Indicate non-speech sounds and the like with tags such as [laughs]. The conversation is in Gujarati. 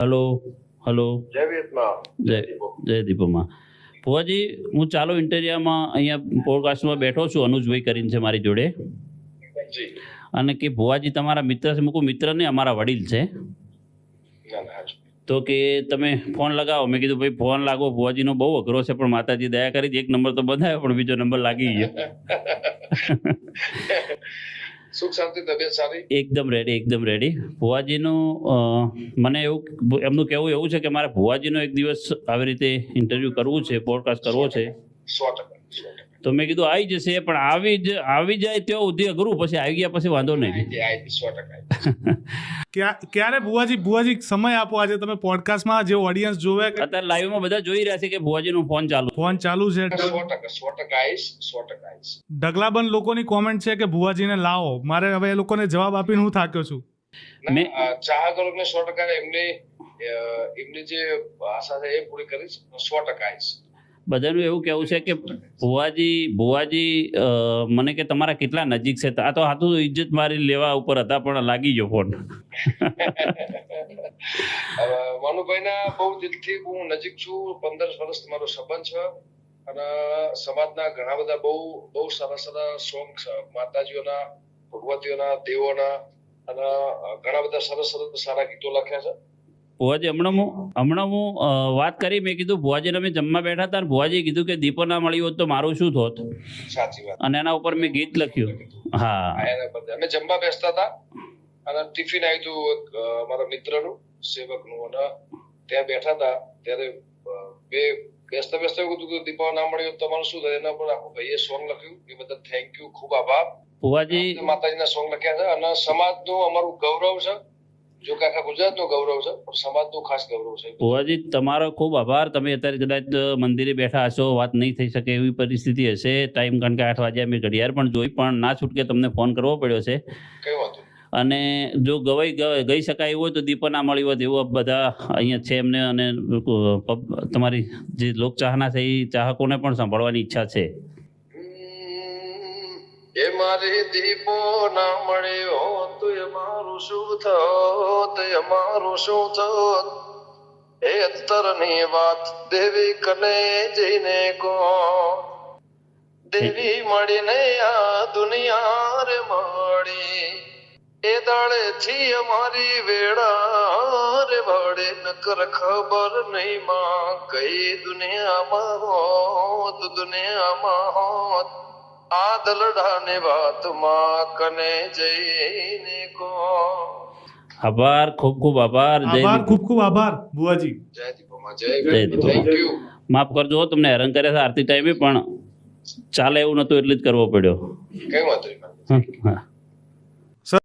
Hello hello. જય જય દીપોમાં. ભુવાજી હું ચાલો ઇન્ટેરિયામાં અહીંયા પોડકાસ્ટમાં બેઠો છું અનુજભાઈ કરીને છે મારી જોડે. અને કે ભુવાજી તમારા મિત્ર છે મૂકું મિત્ર ને અમારા વડીલ છે. તો કે તમે ફોન લગાવો. મેં કીધું ભાઈ ફોન લાગો ભુવાજીનો બહુ અઘરો છે પણ માતાજી દયા કરી એક નંબર તો બંધાયો પણ બીજો નંબર લાગી ગયો. [laughs] સુખ શાંતિ તબિયત સારી? એકદમ રેડી એકદમ રેડી ભુવાજીનું મને એવું એમનું કહેવું એવું છે કે મારે ભુવાજીનો એક દિવસ આવી રીતે ઇન્ટરવ્યૂ કરવું છે પોડકાસ્ટ કરવો છે. સો તો મેં કીધું આવી જશે. પણ આવી જ આવી જાય ત્યાં સુધી અઘરું પછી આવી ગયા પછી વાંધો નહીં. ક્યારે ભુવાજી ભુવાજી સમય આપો આજે? તમે પોડકાસ્ટમાં જે ઓડિયન્સ જોવે અત્યારે લાઈવમાં બધા જોઈ રહ્યા છે કે ભુવાજીનો ફોન ચાલુ ફોન ચાલુ છે. સો ટકા ઢગલાબંધ લોકોની કોમેન્ટ છે કે ભુવાજીને લાવો. મારે હવે એ લોકોને જવાબ આપીને હું થાક્યો છું. ચાહકોને સો ટકા એમની એમની જે આશા છે એ પૂરી કરીશ સો ટકા આવીશ બધાનું એવું કેવું છે કે ભુવાજી ભુવાજી મને કે તમારા કેટલા નજીક છે? આ તો હાથું ઇજ્જત મારી લેવા ઉપર હતા, પણ લાગી ગયો ફોન મનુભાઈના બહુ દિલથી હું નજીક છું. પંદર વર્ષ મારો સંબંધ છે અને સમાજના ઘણા બધા બહુ બહુ સારા સારા સોંગ માતાજીઓના, ભગવતીઓના, દેવોના અને ઘણા બધા સરસ સરસ સારા ગીતો લખ્યા છે. ભુવાજી હમણાં હું હમણાં હું વાત કરી મેં કીધું ભુવાજીને અમે જમવા બેઠા હતા ભુવાજીએ કીધું કે દીપો ના મળ્યું હોત તો મારું શું થોત? અને એના ઉપર મેં ગીત લખ્યું. હા. અમે જમવા બેસતા હતા અને ટિફિન આવ્યું હતું અમારા મિત્રનું સેવકનું અને ત્યાં બેઠા હતા ત્યારે બે બેસતા બેસતા એવું કીધું કે દીપો ના મળ્યું તમારું શું થાય? એના પર આખું ભાઈએ સોંગ લખ્યું. એ બદલ થેન્ક યુ ખૂબ આભાર. ભુવાજી માતાજીના સોંગ લખ્યા છે. અને સમાજનું અમારું ગૌરવ છે. જો કે આખા ગુજરાતનું ગૌરવ છે પણ સમાજનું ખાસ ગૌરવ છે. ભુવાજી તમારો ખૂબ આભાર. તમે અત્યારે કદાચ મંદિરે બેઠા હશો વાત નહીં થઈ શકે એવી પરિસ્થિતિ હશે. ટાઈમ કારણ કે આઠ વાગ્યા મેં ઘડિયાળ પણ જોઈ પણ ના છૂટકે તમને ફોન કરવો પડ્યો છે. કઈ વાંધો અને જો ગવાઈ ગઈ શકાય એવું હોય તો દીપો ના મળી હોત એવું બધા અહીંયા છે એમને અને તમારી જે લોક ચાહના છે એ ચાહકોને પણ સાંભળવાની ઈચ્છા છે. એ મારી દીપો ના મળ્યો તો એ મારું શું થત? એ મારું શું થત? એ અત્તરની વાત દેવી કને જઈને કો દેવી મળીને આ દુનિયા રે મળી. એ દાડે થી અમારી વેળા રે ભાડે નકર ખબર નહીં માં કઈ દુનિયામાં હોત દુનિયામાં હોત. આ દલડાને વાતમાં કને જઈને કો આભાર ખૂબ ખૂબ આભાર જય આભાર ખૂબ ખૂબ આભાર ભુવાજી જય દીપોમાં જય જય થેન્ક યુ માફ કરજો તમને હેરાન કર્યા છે આરતી ટાઈમે પણ ચાલે એવું નતું એટલે જ કરવો પડ્યો. કઈ વાંધો નહીં હા.